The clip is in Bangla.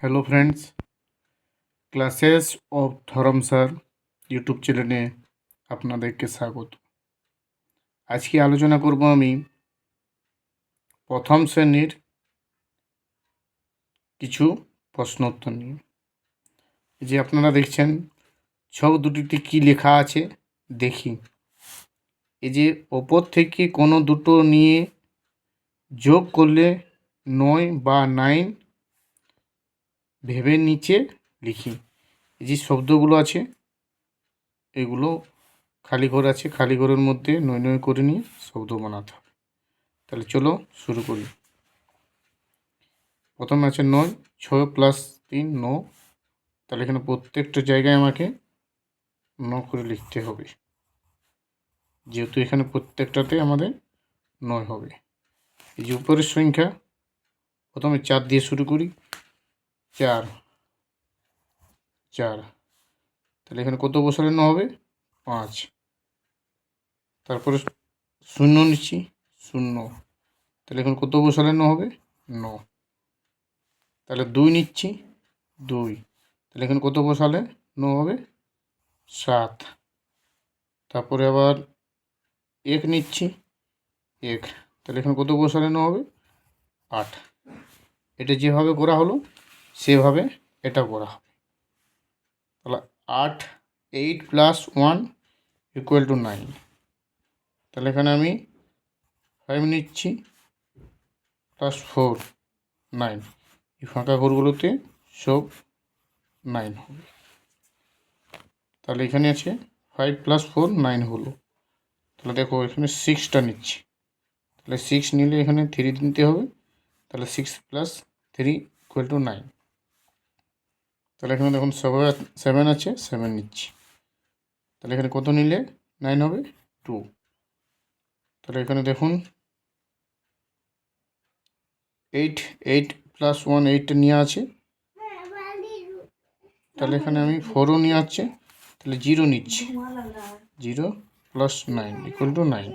Hello friends classes of Dharam sir YouTube চ্যানেলে আপনাদেরকে স্বাগত। আজকে আলোচনা করব আমি প্রথম শ্রেণির কিছু প্রশ্নোত্তর নিয়ে। যে আপনারা দেখছেন ছক দুটিতে কি লেখা আছে, দেখি। এই যে ওপর থেকে কোনো দুটো নিয়ে যোগ করলে নয় বা নাইন ভেবে নিচে লিখি। এই যে শব্দগুলো আছে, এগুলো খালি ঘর আছে খালি ঘরের মধ্যে নয় নয় করে নিয়ে শব্দ বানাতে হবে। তাহলে চলো শুরু করি। প্রথমে আছে নয়, ছয় প্লাস তিন, ন। তাহলে এখানে প্রত্যেকটা জায়গায় আমাকে ন করে লিখতে হবে। যেহেতু এখানে প্রত্যেকটাতে আমাদের নয় হবে। এই যে উপরের সংখ্যা, প্রথমে চার দিয়ে শুরু করি। চার। চার। তাহলে এখানে কত বসালে ন হবে? পাঁচ। তারপরে শূন্য নিচ্ছি। শূন্য। তাহলে এখন কত বসালে ন হবে? ন। তাহলে দুই নিচ্ছি। দুই। তাহলে এখানে কত বসালে? ন হবে? সাত। তারপরে আবার এক নিচ্ছি। এক। তাহলে এখানে কত বসালে ন হবে? আট। এটা যেভাবে করা হলো সেভাবে এটা করা হবে। তাহলে আট eight plus one equal to nine তাহলে এখানে আমি ফাইভ নিচ্ছি প্লাস ফোর নাইন এই ফাঁকা ঘরগুলোতে সব নাইন হবে। তাহলে এখানে আছে ফাইভ প্লাস ফোর নাইন হলো। তাহলে দেখো এখানে সিক্সটা নিচ্ছি। তাহলে সিক্স নিলে এখানে থ্রি নিতে হবে। তাহলে six plus three equal to nine তাহলে এখানে দেখুন সেভেন আছে সেভেন নিচ্ছি। তাহলে এখানে কত নিলে? নাইন হবে টু তাহলে এখানে দেখুন eight eight plus one eight নিয়ে আছে। তাহলে এখানে আমি ফোরও নিয়ে আছে তাহলে জিরো নিচ্ছি। Zero plus nine equal to nine